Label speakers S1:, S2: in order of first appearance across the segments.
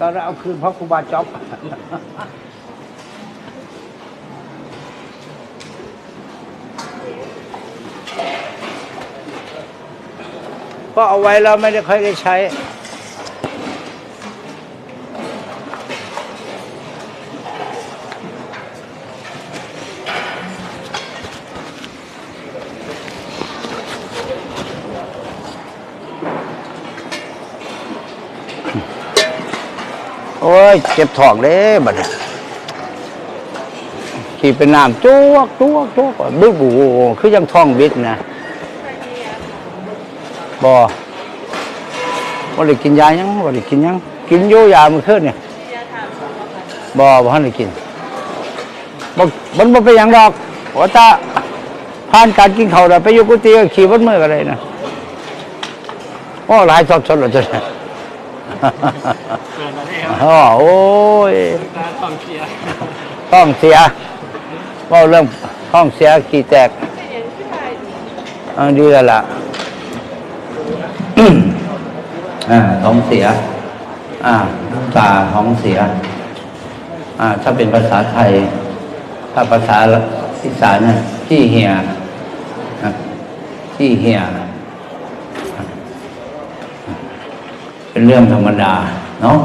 S1: ตอนนั้นเอาคืนเพราะครูบาจ๊อบก็เอาไว้แล้วไม่ได้ค่อยได้ใช้ เจ็บท้องเด้บัดนี้ขี่เป็นน้ำจ้วกจ้วกจ้วกบึ้บูคือยังท้องบิดนะบ่บ่ได้กินยายังบ่ได้กินยัง กินอยู่ยามื้อคืนเนี่ยบ่บ่ทันได้กินบ่มันบ่เป็นหยังดอกว่าตาผ่านการกินเขาวแล้วไปอยู่กุฏิก็ขี่บนมือก็ได้นะโอ้หลายสอบสนแล้วจ้ะเนี่ย
S2: เกินแล้วเนี่ย
S1: อ๋อโอ้ย
S2: ตาต้องเชียร์
S1: ท้องเสียเว่าเรื่องท้องเสียกี่แตกอันดีแล้วล่ะอ่าท้องเสีย อ่าตาท้องเสีย อ่า ถ้าเป็นภาษาไทย ถ้าภาษาอีสานเนี่ยที่เหียอะที่เหีย เป็นเรื่องธรรมดาเนาะ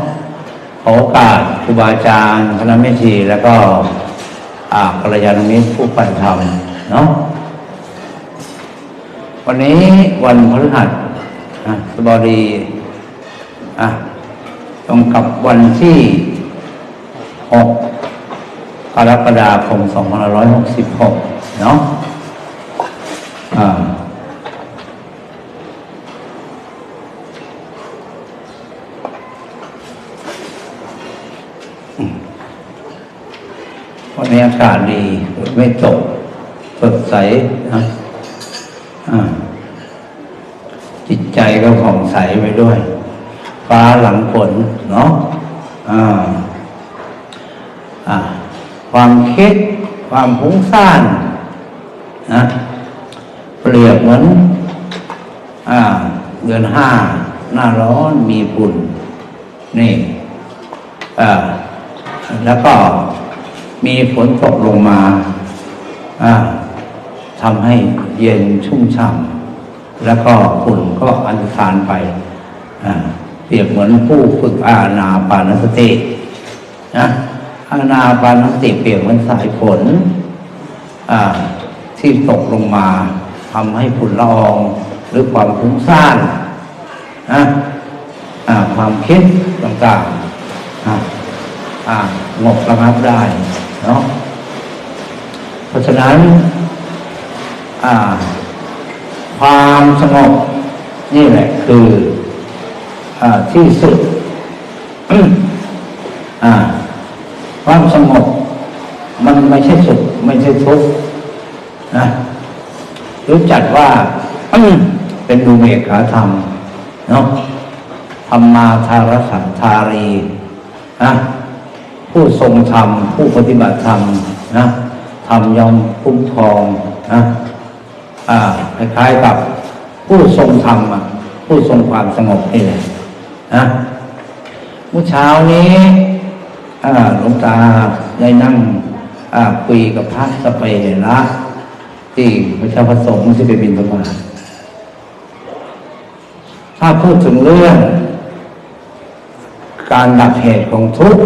S1: ขอโอกาสครูบาอาจารย์คณะแม่ชีแล้วก็อากัลยาณมิตรผู้ปันธรรมเนาะวันนี้วันพฤหัสสบดีอะตรงกับวันที่หกกรกฎาคม2566 เนาะอ่า วันนี้อากาศดีฝนไม่ตกสดใสนะจิตใจก็ผ่องใสไปด้วย ฟ้าหลังฝนเนาะความคิดความพุ่งซ่านนะเปรียบเหมือนอเดือนห้าหน้าร้อนมีฝุ่นนี่แล้วก็ มีฝนตกลงมาทำให้เย็นชุ่มฉ่ำแล้วก็ฝุ่นก็อันตรานไปเปรียบเหมือนผู้ฝึกอาณาปานสตินะอาณาปานสติเปรียบเหมือนสายฝนที่ตกลงมาทำให้ฝุ่นละอองหรือความฟุ้งซ่านนะความคิดต่างๆงบระงับได้ เนาะเพราะฉะนั้นความสงบนี่แหละคืออที่สุดความสงบมันไม่ใช่สุขไม่ใช่ทุกข์นะรู้จักว่าเป็นดูเมขาธรรมเนาะธรรมาทารสันธารีนะ ผู้ทรงธรรม ผู้ปฏิบัติธรรมนะธรรมยอมคุ้มครองนะอ่าคล้ายๆกับผู้ทรงธรรมผู้ทรงความสงบนี่แหละนะเมื่อเช้านี้อ่าหลวงตาได้นั่งอ่าคุยกับพระสเปรละที่พระเจ้าประสงค์ที่ไปบินธบาถ้าพูดถึงเรื่อง การดับเหตุของทุกข์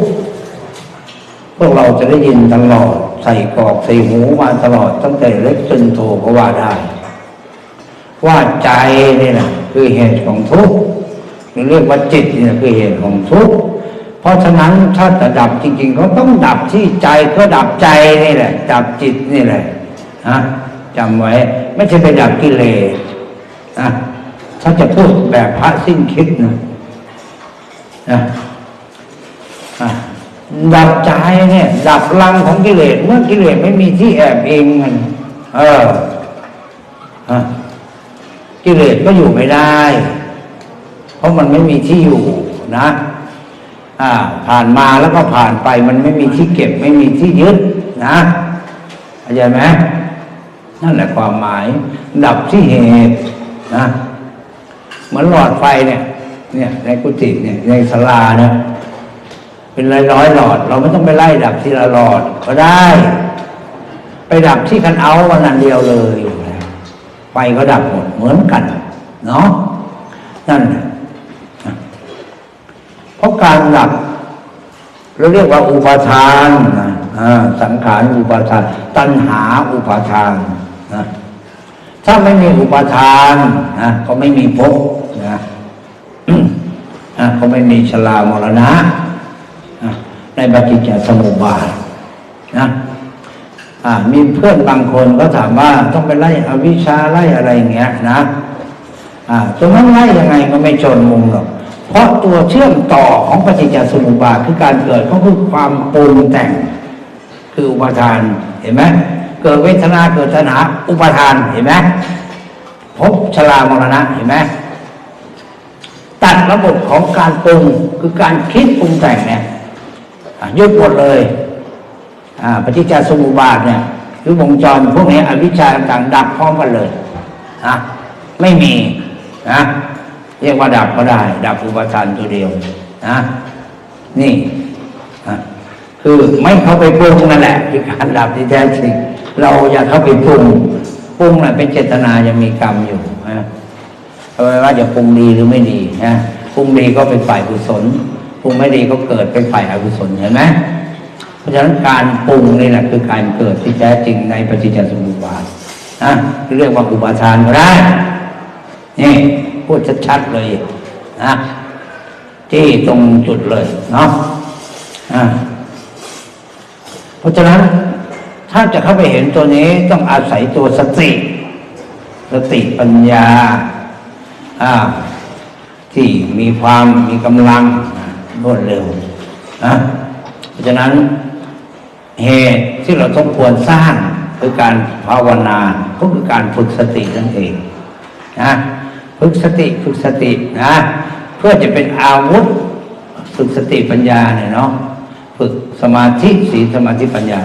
S1: พวกเราจะได้ยินตลอดใส่กรอกใส่หูมาตลอดตั้งแต่เล็กจนโตก็ว่าได้ ว่าใจนี่แหละคือเหตุของทุกข์หรือเรียกว่าจิตนี่แหละคือเหตุของทุกข์เพราะฉะนั้นถ้าจะดับจริง ๆ ก็ต้องดับที่ใจก็ดับใจนี่แหละ ดับจิตนี่แหละนะจำไว้ ไม่ใช่ไปดับกิเลสนะถ้าจะพูดแบบพระสิ้นคิดนะนะอะ ดับใจเนี่ย ดับรังของกิเลสเมื่อกิเลสไม่มีที่แอบเองมันเออฮะกิเลสก็อยู่ไม่ได้ เพราะมันไม่มีที่อยู่นะ อ่า ผ่านมาแล้วก็ผ่านไป มันไม่มีที่เก็บ ไม่มีที่ยึดนะเข้าใจไหมนั่นแหละความหมาย ดับที่เหตุนะเหมือนหลอดไฟเนี่ย เนี่ย ในกุฏิเนี่ยในศาลาเนี่ย เป็นร้อยร้อยๆหลอด เราไม่ต้องไปไล่ดับทีละหลอดก็ได้ ไปดับที่คันเอาวันนั้นเดียวเลยอยู่แล้วไฟก็ดับหมดเหมือนกัน เนาะนั่นน่ะเพราะการดับเราเรียกว่าอุปาทานสังขารอุปาทาน ตัณหาอุปาทานนะถ้าไม่มีอุปาทานนะก็ไม่มีภพนะก็ไม่มีชรามรณะ ในปฏิจจสมุปบาทนะมีเพื่อนบางคนก็ถามว่าต้องไปไล่อวิชชาไล่อะไรเงี้ยนะอ่าตรงนั้นไล่ยังไงก็ไม่จนมุมหรอก เพราะตัวเชื่อมต่อของปฏิจจสมุปบาทคือการเกิดก็คือความปรุงแต่ง คืออุปทานเห็นไหมเกิดเวทนาเกิดตัณหาอุปทานเห็นไหมภพชรามรณะเห็นไหมตัดระบบของการปรุงคือการคิดปรุงแต่งเนี่ย ยุดหมดเลยปฏิจจสมุปบาทเนี่ยคือวงจรพวกนี้อวิชชาต่างดับพร้อมกันเลยนะไม่มีนะเรียกว่าดับก็ได้ ดับอุปทานตัวเดียวนะนี่อะคือไม่เข้าไปปรุงนั่นแหละคือการดับที่แท้จริงเราอย่าเข้าไปปรุงปรุงน่ะเป็นเจตนายังมีกรรมอยู่นะเอาไว้ว่าจะปรุงดีหรือไม่ดีนะปรุงดีก็เป็นฝ่ายกุศล รุงไม่ดีก็เกิดเป็นฝ่ายอกุศลเห็นไหมเพราะฉะนั้นการปรุงนี่แหละคือการเกิดที่แท้จริงในปฏิจจสมุปบาทนะเรียกว่าอุปาทานก็ได้นี่พูดชัดๆเลยนะที่ตรงจุดเลยเนาะเพราะฉะนั้นถ้าจะเข้าไปเห็นตัวนี้ต้องอาศัยตัวสติ สติปัญญาที่มีความมีกำลัง รวดเร็วนะเพราะฉะนั้นเหตุที่เราต้องควรสร้างคือการภาวนาก็คือการฝึกสตินั่นเองนะฝึกสติฝึกสตินะเพื่อจะเป็นอาวุธฝึกสติปัญญาเนี่ยเนาะฝึกสมาธิสีสมาธิปัญญา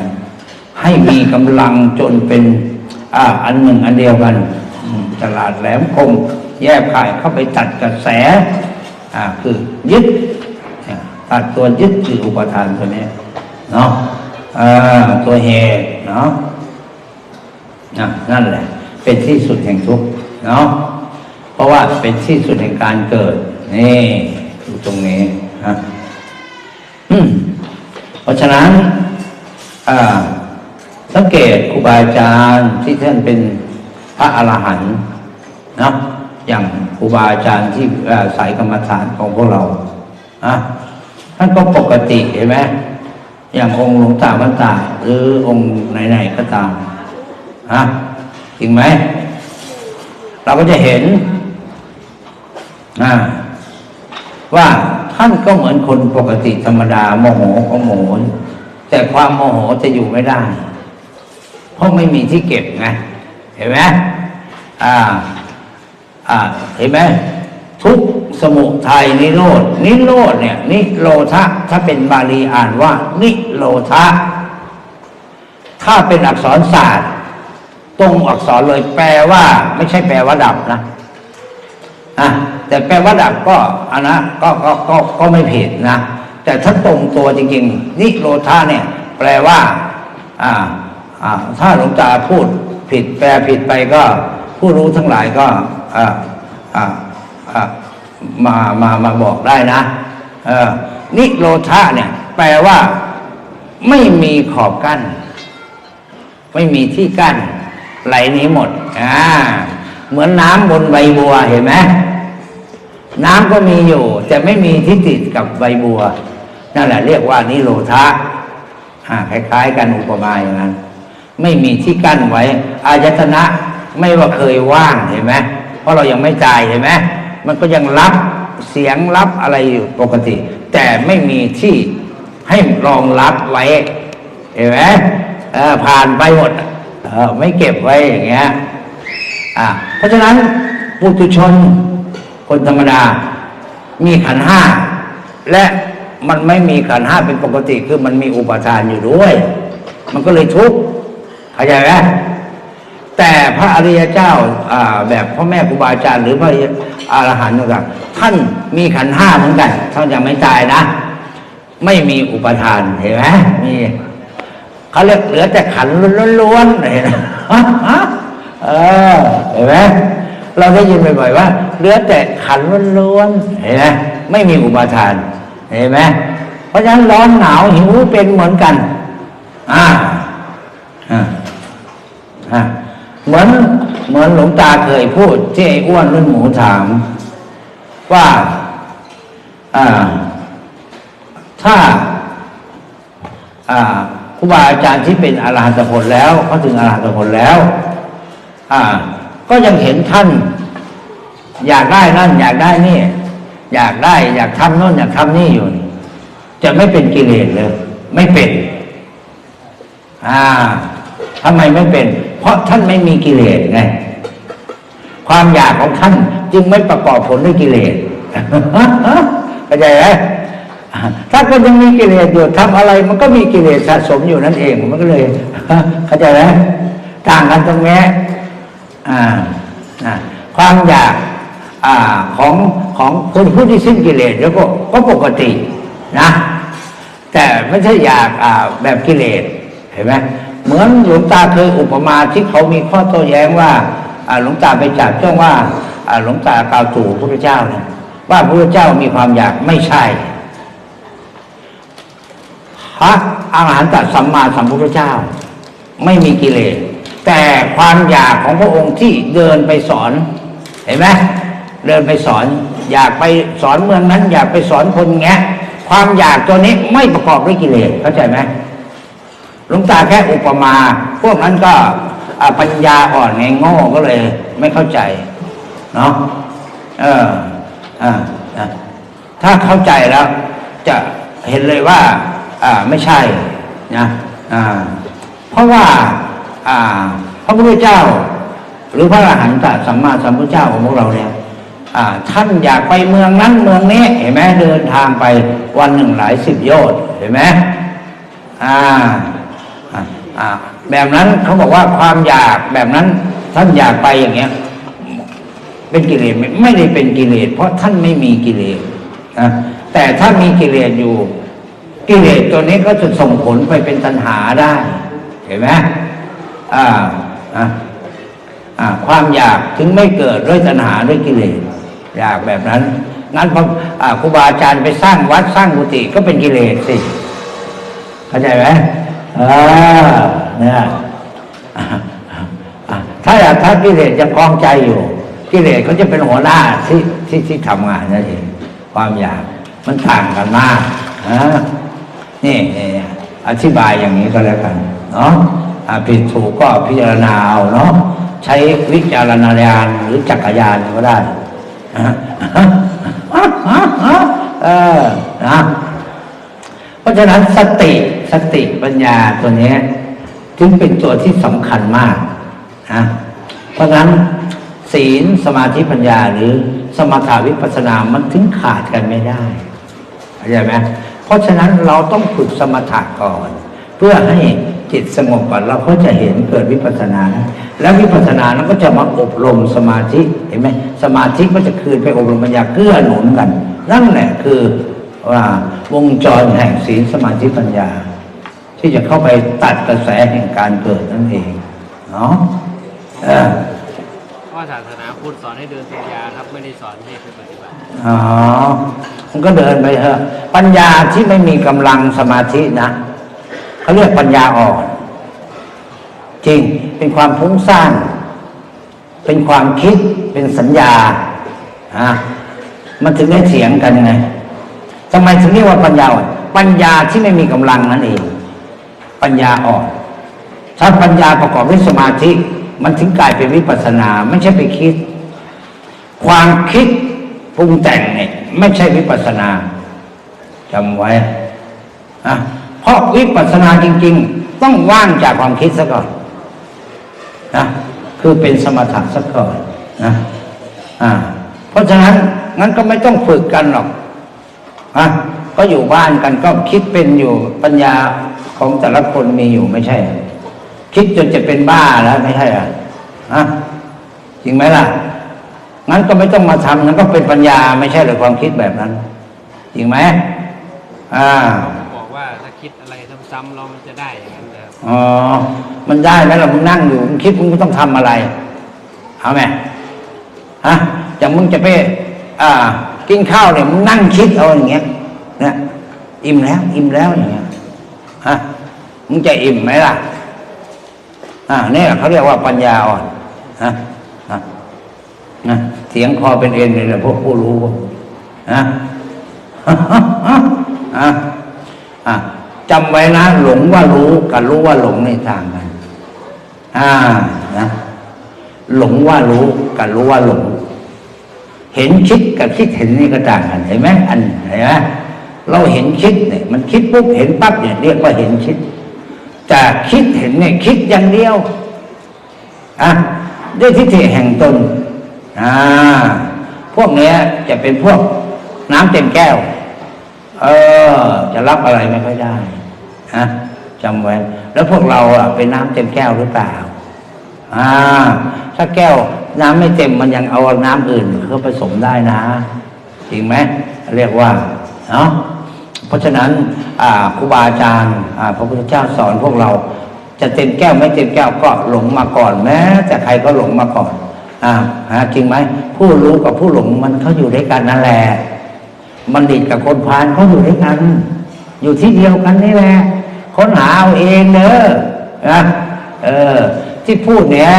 S1: ให้มีกำลังจนเป็นอ่าอันหนึ่งอันเดียวกันตลาดแหลมคม แยกขายเข้าไปตัดกระแสอ่าคือยึด อ่าตัดตัวยึดคืออุปทานตัวนี้เนาะตัวเหตุเนาะนั่นแหละ เป็นที่สุดแห่งทุกข์เนาะเพราะว่าเป็นที่สุดแห่งการเกิด นี่อยู่ตรงนี้ฮะเพราะฉะนั้นสังเกตครูบาอาจารย์ที่ท่านเป็นพระอรหันต์นะอย่างครูบาอาจารย์ที่สายกรรมฐานของพวกเราอะ ท่านก็ปกติเห็นไหมอย่างองค์หลวงตาบันตาหรือองค์ไหนๆก็ตามฮะจริงไหมเราก็จะเห็นว่าท่านก็เหมือนคนปกติธรรมดาโมโหก็โมโหแต่ความโมโหจะอยู่ไม่ได้ เพราะไม่มีที่เก็บไงเห็นไหมอ่า อ่า เห็นไหม ทุกสมุทัยนิโรดนิโรธเนี่ย นิโรธะถ้าเป็นบาลีอ่านว่า นิโรธะถ้าเป็นอักษรศาสตร์ ตรงอักษรเลยแปลว่า ไม่ใช่แปลว่าดับนะอะแต่แปลว่าดับก็อันนะก็ก็ก็ก็ไม่ผิดนะแต่ถ้าตรงตัวจริงๆ นิโรธาเนี่ย แปลว่า อ่า อ่า ถ้าหลวงตาพูดผิดแปลผิดไปก็ ผู้รู้ทั้งหลายก็ อ่า อ่า มามามาบอกได้นะนิโรธาเนี่ย แปลว่า ไม่มีขอบกั้น ไม่มีที่กั้น ไหลนี้หมดอ่าเหมือนน้ำบนใบบัวเห็นไหมน้ำก็มีอยู่ แต่ไม่มีที่ติดกับใบบัว นั่นแหละเรียกว่านิโรธาอ่าคล้ายๆกันอุปมาอย่างนั้น ไม่มีที่กั้นไว้ อายตนะไม่ว่าเคยว่างเห็นไหมเพราะเรายังไม่จ่ายเห็นไหม มันก็ยังรับเสียงรับอะไรอยู่ปกติ แต่ไม่มีที่ให้รองรับไว้เห็นไหมผ่านไปหมดไม่เก็บไว้อย่างเงี้ยอ่าเพราะฉะนั้นปุถุชนคนธรรมดา มีขันห้าและมันไม่มีขันห้าเป็นปกติคือมันมีอุปทานอยู่ด้วย มันก็เลยทุกข์เข้าใจไหม แต่พระอริยเจ้าแบบพ่อแม่ครูบาอาจารย์หรือพระอรหันต์ต่างท่านมีขันห้าเหมือนกันท่านยังไม่ตายนะ ไม่มีอุปทานเห็นไหมมีเขาเรียกเหลือแต่ขันล้วนๆเห็นไหมฮะฮะเออเห็นไหมเราได้ยินบ่อยๆว่า เหลือแต่ขันล้วนๆเห็นไหมไม่มีอุปทานเห็นไหมเพราะฉะนั้นร้อนหนาวหิวเป็นเหมือนกัน อ่าอ่าอ่า เหมือนเหมือนหลวงตาเคยพูด ที่ไอ้อ้วนรุ่นหมูถาม ว่าอ่าถ้าอ่าครูบาอาจารย์ที่เป็นอรหันตผลแล้วเขาถึงอรหันตผลแล้ว อ่า ก็ยังเห็นท่าน อยากได้นั่น อยากได้นี่ อยากได้ อยากทำโน่นอยากทำนี่อยู่ จะไม่เป็นกิเลสเลย ไม่เป็น อ่าทำไมไม่เป็น เพราะท่านไม่มีกิเลสไงความอยากของท่านจึงไม่ประกอบผลด้วยกิเลสเข้าใจไหมถ้าคนยังมีกิเลสอยู่ทำอะไร มันก็มีกิเลสสะสมอยู่นั่นเองมันก็เลยเข้าใจไหมต่างกันตรงนี้ความอยากอของของคนผู้ที่สิ้นกิเลสแล้วก็ก็ปกตินะ แต่ไม่ใช่อยากแบบกิเลสเห็นไหม เหมือนหลวงตาเคยอุปมาที่เขามีข้อโต้แย้งว่าหลวงตาไปจับจ้องว่าอ่าหลวงตากล่าวตู่พระพุทธเจ้าเนี่ยว่าพระพุทธเจ้ามีความอยากไม่ใช่พระอาหารตสัมมาสัมพุทธเจ้า ไม่มีกิเลสแต่ความอยากของพระองค์ที่เดินไปสอน เห็นไหมเดินไปสอน อยากไปสอนเมืองนั้น อยากไปสอนคนแงะความอยากตัวนี้ไม่ประกอบด้วยกิเลสเข้าใจไหม ลวงตาแค่อุปมา พวกนั้นก็ปัญญาอ่อนไงโง่ก็เลยไม่เข้าใจ เนาะเอออ่าอ่าถ้าเข้าใจแล้ว จะเห็นเลยว่า อ่าไม่ใช่นะอ่าเพราะว่า อ่า พระพุทธเจ้า หรือพระอรหันตสัมมาสัมพุทธเจ้าของพวกเราเนี่ยอ่าท่านอยากไปเมืองนั้นเมืองนี้เห็นไหมเดินทางไปวันหนึ่งหลายสิบโยชน์เห็นไหมอ่า แบบนั้นเขาบอกว่าความอยากแบบนั้นท่านอยากไปอย่างเงี้ย เป็นกิเลสไม่ได้เป็นกิเลสเพราะท่านไม่มีกิเลสนะแต่ถ้ามีกิเลสอยู่ กิเลสตัวนี้ก็จะส่งผลไปเป็นตัณหาได้ เห็นไหมอ่าอ่าความอยากถึงไม่เกิดด้วยตัณหาด้วยกิเลสอยากแบบนั้น งั้นพออครูบาอาจารย์ไปสร้างวัดสร้างกุฏิก็เป็นกิเลสสิเข้าใจไหม อ่าเนี่ยถ้าอยากถ้ากิเลสยังคล้องใจอยู่ กิเลสเขาจะเป็นหัวหน้าที่ที่ที่ทำงานนั่นเองความอยากมันต่างกันมากนะนี่นี่อธิบายอย่างนี้ก็แล้วกันเนาะผิดถูกก็พิจารณาเอาเนาะใช้วิจารณญาณหรือจักรยานก็ได้นะเออ เพราะฉะนั้นสติสติปัญญาตัวนี้จึงเป็นตัวที่สำคัญมากนะเพราะฉะนั้นศีลสมาธิปัญญาหรือสมถาวิปัสสนา มันถึงขาดกันไม่ได้เข้าใจไหมเพราะฉะนั้นเราต้องฝึกสมถะก่อน เพื่อให้จิตสงบก่อนเราก็จะเห็นเกิดวิปัสสนา แล้ววิปัสสนานั้นก็จะมาอบรมสมาธิเห็นไหมสมาธิก็จะคืนไปอบรมปัญญาเกื้อหนุนกัน นั่นแหละคือ ว่าวงจรแห่งศีลสมาธิปัญญา ที่จะเข้าไปตัดกระแสแห่งการเกิดนั่นเองเนาะเออ
S2: เพราะศาสนาพุทธสอนให้เดินปัญญาครับไม่ได้สอนให้ไปปฏิบัติ
S1: อ๋อมันก็เดินไปเถอะปัญญาที่ไม่มีกำลังสมาธินะเขาเรียกปัญญาอ่อน จริงเป็นความฟุ้งซ่านเป็นความคิดเป็นสัญญาอะมันถึงได้เถียงกันไง ทำไมถึงเรียกว่าปัญญาอ่อนปัญญาที่ไม่มีกำลังนั่นเอง ปัญญาอ่อนถ้าปัญญาประกอบด้วยสมาธิ มันถึงกลายเป็นวิปัสสนา ไม่ใช่ไปคิด ความคิดปรุงแต่งเนี่ยไม่ใช่วิปัสสนาจำไว้นะเพราะวิปัสสนาจริง ๆ ต้องว่างจากความคิดซะก่อนนะคือเป็นสมถะซะก่อนนะอ่าเพราะฉะนั้นงั้นก็ไม่ต้องฝึกกันหรอก อะก็อยู่บ้านกันก็คิดเป็นอยู่ปัญญาของแต่ละคนมีอยู่ไม่ใช่เหรอคิดจนจะเป็นบ้าแล้วไม่ใช่เหรอะอะจริงไหมล่ะ งั้นก็ไม่ต้องมาทำนั้นก็เป็นปัญญาไม่ใช่หรือความคิดแบบนั้น จริงไหมอ่า
S2: บอกว่าถ้าคิดอะไรซ้ำๆเรามันจะได้อย่างนั้นนะครับ
S1: อ๋อ มันได้ไหมล่ะมึงนั่งอยู่มึงคิดมึงก็ต้องทำอะไรเอาไหมฮะอย่างมึงจะไปอ่า กินข้าวเนี่ยมึงนั่งคิดเอาอย่างเงี้ยเนี่ยอิ่มแล้ว อิ่มแล้วอย่างเงี้ยฮะมึงจะอิ่มไหมล่ะอ่าเนี่ยเขาเรียกว่าปัญญาอ่อนฮะฮะนะเสียงคอเป็นเอ็นเลยแหละพวกผู้รู้นะอะอะจำไว้นะหลงว่ารู้กับรู้ว่าหลงในต่างกัน อ่านะหลงว่ารู้กับรู้ว่าหลง เห็นคิดกับคิดเห็นนี่ก็ต่างกันเห็นไหมอันเห็นไหมเราเห็นคิดเนี่ยมันคิดปุ๊บเห็นปั๊บเนี่ยเรียกว่าเห็นคิดแต่คิดเห็นเนี่ยคิดอย่างเดียวอะด้วยทิฏฐิแห่งตนอ่าพวกเนี้ยจะเป็นพวกน้ำเต็มแก้ว เออ จะรับอะไรไม่ค่อยได้ฮะจำไว้ แล้วพวกเราอะเป็นน้ำเต็มแก้วหรือเปล่า อ่า ถ้าแก้วน้ำไม่เต็มมันยังเอาน้ำอื่นเข้าผสมได้นะ จริงไหมเรียกว่าเนาะเพราะฉะนั้นอ่าครูบาอาจารย์อ่าพระพุทธเจ้าสอนพวกเรา จะเต็มแก้วไม่เต็มแก้วก็หลงมาก่อนแม้แต่ใครก็หลงมาก่อนอ่าฮะจริงไหมผู้รู้กับผู้หลงมันเขาอยู่ด้วยกันนั่นแหละบัณฑิตกับคนพาลเขาอยู่ด้วยกัน อยู่ที่เดียวกันนี่แหละค้นหาเอาเองเนอะนะเออ ที่พูดเนี้ย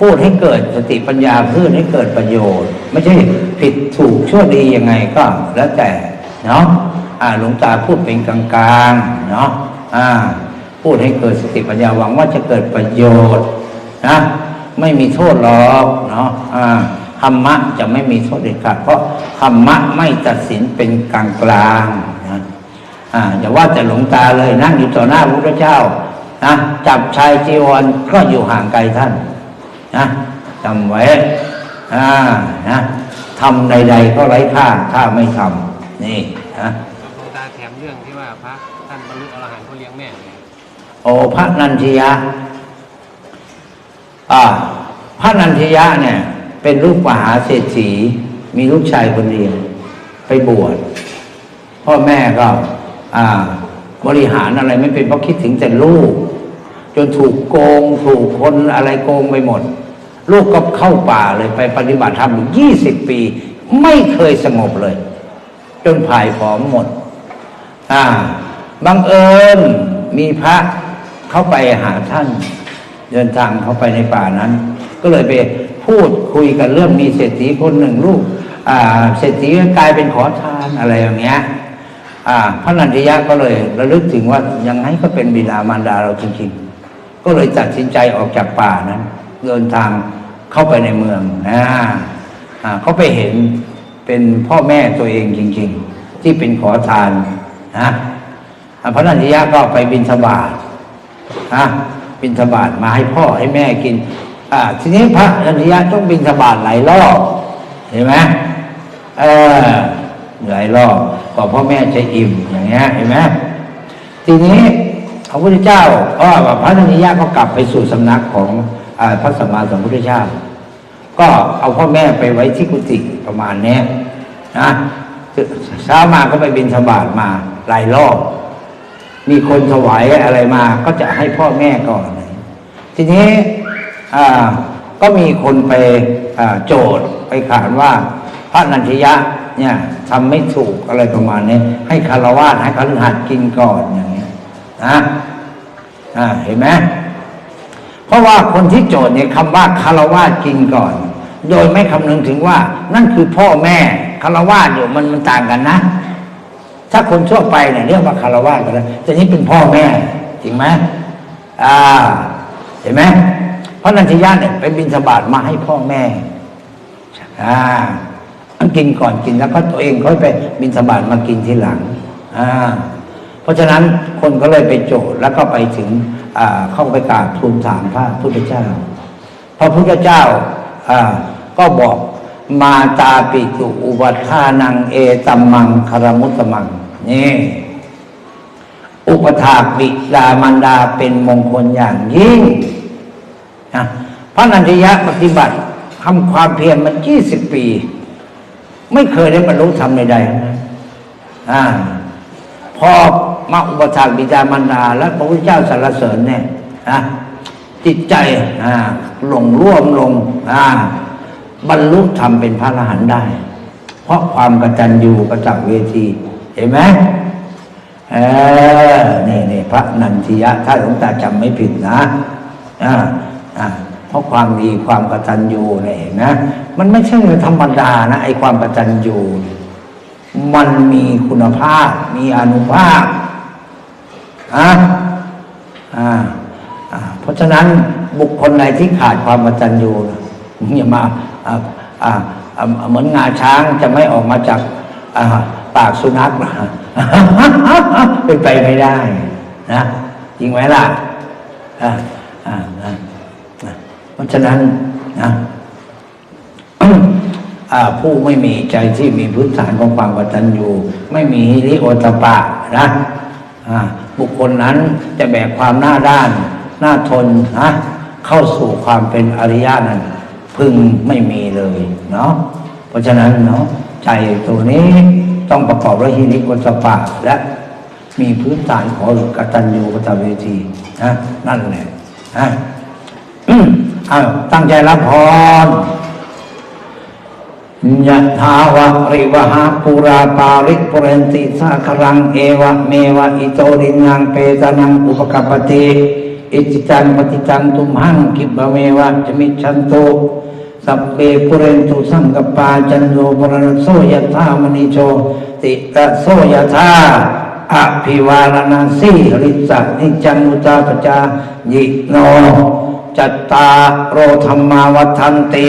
S1: พูดให้เกิดสติปัญญาเพื่อให้เกิดประโยชน์ ไม่ใช่ผิดถูกชั่วดียังไงก็แล้วแต่เนาะอ่าหลวงตาพูดเป็นกลางๆเนาะอ่าพูดให้เกิดสติปัญญาหวังว่าจะเกิดประโยชน์นะไม่มีโทษหรอกเนาะอ่าธรรมะจะไม่มีโทษเด็ดขาดเพราะธรรมะไม่ตัดสินเป็นกลางกลางๆนะอ่าอย่าว่าแต่หลวงตาเลยนั่งอยู่ต่อหน้าพระพุทธเจ้า นะจับชายจีวรก็อยู่ห่างไกลท่านนะจำไว้อ่านะทำใด ๆ ก็ไร้ค่าถ้าไม่ทำนี่นะ
S2: หลวงตาแถมเรื่องที่ว่าพระท่านบรรลุอรหันต์เขาเลี้ยงแม่เนี่ย
S1: โอพระนันทิยะอ่าพระนันทิยะเนี่ย เป็นลูกมหาเศรษฐีมีลูกชายคนเดียวไปบวชพ่อแม่ก็ อ่า บริหารอะไรไม่เป็นเพราะคิดถึงแต่ลูก จนถูกโกง ถูกคนอะไรโกงไปหมด ลูกก็เข้าป่าเลยไปปฏิบัติธรรมยี่สิบปี ไม่เคยสงบเลย จนผายผอมหมด อ่าบังเอิญมีพระเข้าไปหาท่าน เดินทางเข้าไปในป่านั้น ก็เลยไปพูดคุยกันเรื่องมีเศรษฐีคนหนึ่งลูกอ่าเศรษฐีก็กลายเป็นขอทานอะไรอย่างเงี้ยอ่าพระนันทิยะก็เลยระลึกถึงว่ายังไงก็เป็นบิดามารดาเราจริงๆ ก็เลยตัดสินใจออกจากป่านั้น เดินทางเข้าไปในเมืองอ่าอ่าเขาไปเห็นเป็นพ่อแม่ตัวเองจริง ๆ ที่เป็นขอทานนะพระนันทิยะก็ไปบินสบาทนะบินสบาทมาให้พ่อให้แม่กินอ่าทีนี้พระนันทิยะต้องบินสบาทหลายรอบเห็นไหมเออหลายรอบกว่าพ่อแม่จะอิ่มอย่างเงี้ยเห็นไหมทีนี้ พระพุทธเจ้าก็พระนันทิยะก็กลับไปสู่สำนักของอพระสัมมาสัมพุทธเจ้า ก็เอาพ่อแม่ไปไว้ที่กุฏิประมาณนี้นะเช้ามาก็ไปบินสบาทมาหลายรอบ มีคนถวายอะไรมาก็จะให้พ่อแม่ก่อน ทีนี้ก็มีคนไปโจทย์ไปขานว่า พระนันทยะเนี่ยทำไม่ถูกอะไรประมาณนี้ให้คารวะให้คฤหัสถ์กินก่อนอย่าง นะอ่าเห็นไหมเพราะว่าคนที่โจทย์เนี่ยคำว่าคารวะกินก่อน โดยไม่คำนึงถึงว่า นั่นคือพ่อแม่คารวะอยู่มันมันต่างกันนะ ถ้าคนทั่วไปเนี่ยเรียกว่าคารวะกันแล้วแต่นี้เป็นพ่อแม่จริงไหมอ่า เห็นไหมเพราะนันทิยะเนี่ยไปบินสบาตมาให้พ่อแม่ อ่าอันกินก่อนกินแล้วก็ตัวเองค่อยไปบินสบาตมากินทีหลัง อ่า ราะฉะนั้นคนก็เลยไปโจทย์แล้วก็ไปถึงเข้าไปกราบทูลถามพระพุทธเจ้า พระพุทธเจ้าก็บอกมาตาปิตุอุปัฏฐานังเอตัมมังคารมุตตมังนี่อุปถากบิดามารดาเป็นมงคลอย่างยิ่งนะพระนันทยะปฏิบัติทำความเพียรมันยี่สิบปี ไม่เคยได้บรรลุธรรมใดๆนั้นอ่าพอ มาอุปถากบิดามารดาและพระพุทธเจ้าสรรเสริญเนี่ยนะจิตใจอ่าหลงร่วมลงอ่าบรรลุธรรมเป็นพระอรหันต์ได้ เพราะความกตัญญูกระจักเวที เห็นไหมเออนี่นี่พระนันทิยะ ถ้าหลวงตาจำไม่ผิดนะอ่าอ่าเพราะความดีความกตัญญูเนี่ยเห็นไหมมันไม่ใช่ธรรมดานะไอ้ความกตัญญูเนี่มันมีคุณภาพ มีอนุภาพ อะอ่าอ่าเพราะฉะนั้นบุคคลใดที่ขาดความกตัญญูนะอย่ามาอ่าอ่าอ่าเหมือนงาช้างจะไม่ออกมาจากปากสุนัขเป็นไปไม่ได้นะจริงไหมล่ะเพราะฉะนั้นนะผู้ไม่มีใจที่มีพื้นฐานของความกตัญญูไม่มีฮิริโอตปปะนะอ่า บุคคลนั้นจะแบกความหน้าด้านหน้าทนนะเข้าสู่ความเป็นอริยะนั้น พึงไม่มีเลยเนาะเพราะฉะนั้นเนาะใจตัวนี้ต้องประกอบด้วยฮิริโอตปปะและมีพื้นฐานของกตัญญูกตเวทีนะนั่นแหละนะอ้าวตั้งใจรับพร ยะถาวะริวหาปุราปาริกปุเรนติสาครังเอวะเมวะอิโตรินังเปตานังอุปกปติอิจิตังปฏิตังตุมหังกิบะเมวะจมิชันโตสัพเพปุเรนตุสังกปาจันโยปรณโสยะธามณิโชติตะโสยะธาอภิวาลนาสีริสะนิจังมุตาปจายิโนจัตตาโรธรรมาวัฏันติ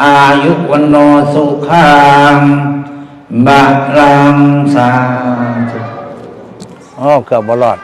S1: อายุวันโนสุขังบาลังสาโอ้เกือบบลอด